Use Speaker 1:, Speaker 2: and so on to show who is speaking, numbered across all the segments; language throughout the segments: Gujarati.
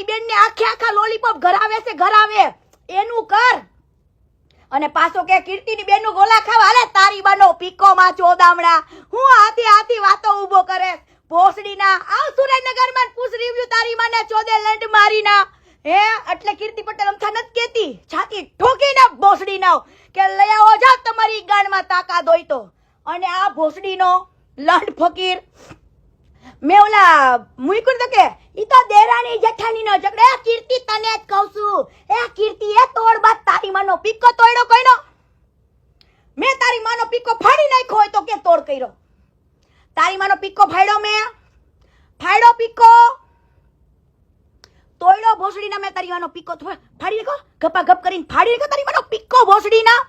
Speaker 1: તારી બેન ને આખે આખા લોલીપોપ ઘરાવે છે ઘરાવે એનું કર. અને પાછો કે કીર્તિની બેનનું ગોલા ખાવા, અરે તારી બાનો પીકો માં ચોદામણા હું આથી આથી વાતો ઊભો કરે. ભોસડીના, આવ સુરેન્દ્રનગરમાં પૂછ રિવ્યુ તારી માને ચોદે લેન્ડ મારીના. હે? એટલે કીર્તિ પટેલ અમથા નથી કેતી છાતી ઠોકીને ભોસડીના કે લઈ આવો જા તમારી ગાનમાં તાકાત હોય તો. અને આ ભોસડીનો લંડ ફકીર મેં ઓલા મુઈકુર તો કે ઈ તો દેરાણી જેઠાણી નો ઝઘડો કીર્તિ તને જ કહું છું. એ કીર્તિ એ તોડ બાદ તારી માનો પીકો તોડ્યો કઈનો મેં તારી માનો પીકો ફાડી નાખ્યો હોય તો કે તોડ કર્યો? તારી માનો પીકો ફાડ્યો મેં? ફાડ્યો પીકો? તોડ્યો ભોસડીના મેં તારી માનો પીકો ફાડી નાખો. ગપા ગપ કરીને ફાડી નાખ્યો તારી માનો પીકો ભોસડીના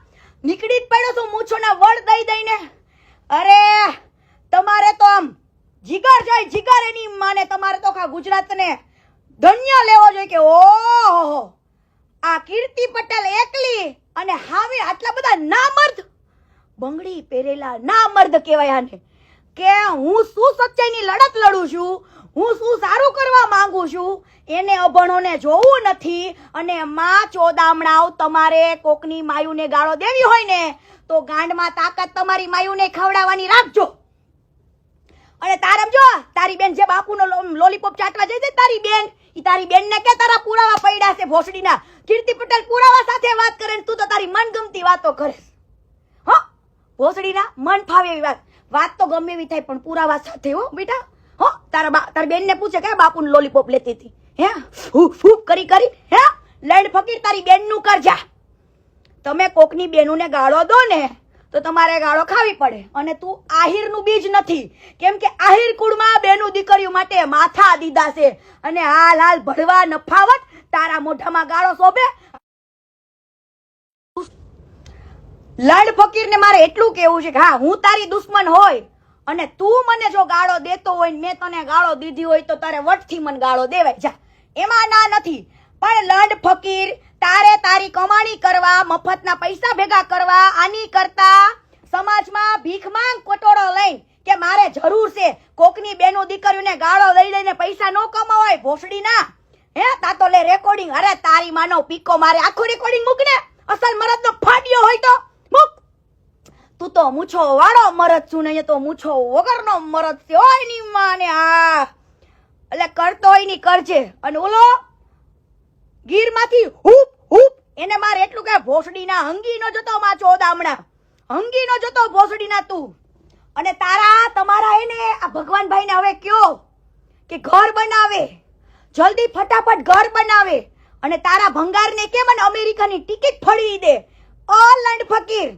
Speaker 1: નીકળી જ પડ્યો તું મૂછોના વળ દઈ દઈને અરે તમારે તો આમ જીગર એની માને તમારે તો ખા ગુજરાતને ધન્ય લેવો જોઈએ કે ઓહો. આ કીર્તિ પટેલ એકલી અને હાવે આટલા બધા નામર્દ. બંગડી પહેરેલા નામર્દ કહેવાય આને. કે હું શું સચ્ચાઈની લડત લડું છું? હું શું સારું કરવા માંગુ છું? એને અભણોને જોવું નથી અને માં ચોદામણાઓ તમારે કોકની માયુને ગાળો દેવી હોય ને, તો ગાંડમાં તાકાત તમારી માયુને ખવડાવવાની રાખજો. અને તારમ જો, તારી બેન જે બાપુનો લોલીપોપ ચાટવા જઈ છે તારી બેન, ઈ તારી બેનને કે તારા પુરાવા પડ્યા છે ભોસડીના? કીર્તિ પટેલ પુરાવા સાથે વાત કરે ને તું તો તારી મનગમતી વાતો કરે હો, ભોસડીના મન ફાવે એવી વાત. વાત તો ગમે એવી થાય, પણ પુરાવા સાથે હો, બેટા. હો, તારા બા, તારી બેનને પૂછે કે બાપુનો લોલીપોપ લેતી હતી. હે, હુ હુ, કરી કરી. હે લેડ ફકીર તારી બેનનું કરજા તમે કોકની બેનુને ગાળો દો ને તો તમારે ગાળો ખાવી પડે. અને તું આહિરનું બીજ નથી. કેમ કે આહિર કુળમાં બેનું દીકરીઓ માટે માથા દીધા છે. અને હાલ હાલ ભળવા નફાવત, તારા મોઢામાં ગાળો શોભે. લડ ફકીરને મારે એટલું કેવું છે કે હા, હું તારી દુશ્મન હોય અને તું મને જો ગાળો દેતો હોય મેં તને ગાળો દીધી હોય તો તારે વટથી મને ગાળો દેવાય. જા. એમાં ના નથી. પણ લડ ફકીર તારે તારી કમાણી કરવા, મફતના પૈસા ભેગા કરવા, આની કરતા સમાજમાં ભીખ માંગ કટોળો લઈને કે મારે જરૂર છે કોકની બેનો દીકરીઓને ગાળો લઈ લઈને પૈસા ન કમાવાય ભોસડી ના હે, તા તો લે રેકોર્ડિંગ અરે, તારી માનો પીકો મારે આખું રેકોર્ડિંગ મૂક ને. અસલ મરદનો ફાડ્યો હોય તો મૂક. તું તો મૂછો વાળો મરદ છું ને તો મૂછો વગરનો મરદ છે. ઓયની માને આ. એટલે કરતો હોયની કરજે. અને ઓલો ગીરમાંથી હુપ હુપ. એને મારે એટલું કે ભોસડીના હંગીનો જતો માં ચોદામણા. હંગીનો જતો ભોસડીના તું. અને તારા, તમારા એને, આ ભગવાનભાઈને હવે કયો કે ઘર બનાવે. જલ્દી ફટાફટ ઘર બનાવે. અને તારા ભંગારને કે મને અમેરિકાની ટિકિટ ફળવી દે? ઓલન્ડ ફકીર.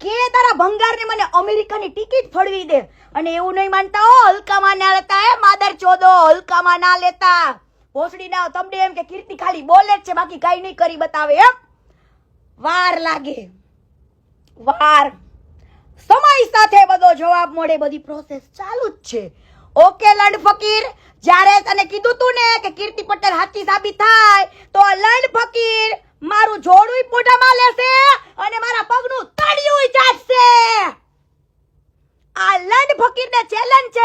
Speaker 1: કે તારા ભંગારને મને અમેરિકાની ટિકિટ ફળવી દે? અને એવું નહીં માનતા હો, હલકામાં ના લેતા હે, માદર ચોદો, હલકામાં ના લેતા. ભોસડી ના તમને એમ કે કીર્તિ ખાલી બોલે જ છે, બાકી કઈ નહીં કરી બતાવે એમ વાર લાગે. વાર. સમય સાથે બધો જવાબ મળે, બધી પ્રોસેસ ચાલુ જ છે. ઓકે, લંડ ફકીર, જ્યારે તને કીધું તું ને કે કીર્તિ પટેલ હાથી સાબિત થાય, તો લંડ ફકીર મારું જોડું મોઢામાં લેશે અને મારા પગનું તળિયું ચાટશે આ લંડ ફકીરને ચેલેન્જ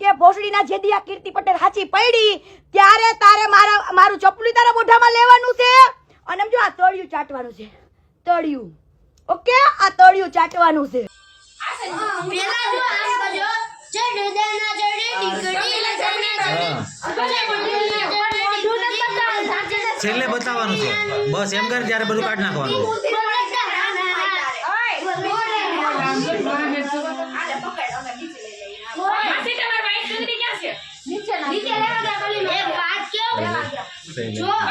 Speaker 1: છે જેદી આ કીર્તિ પટેલ હાચી પડી ત્યારે તારે મારા મારું ચપલું તારા મોઢામાં લેવાનું છે? અને જો આ તળિયું ચાટવાનું છે. તળિયું. ઓકે? આ તળિયું ચાટવાનું છે.
Speaker 2: જો
Speaker 3: છેલ્લે બતાવવાનું છે. બસ એમ કર ત્યારે બધું કાઢ નાખવાનું.
Speaker 4: ચૂંટણી ક્યાં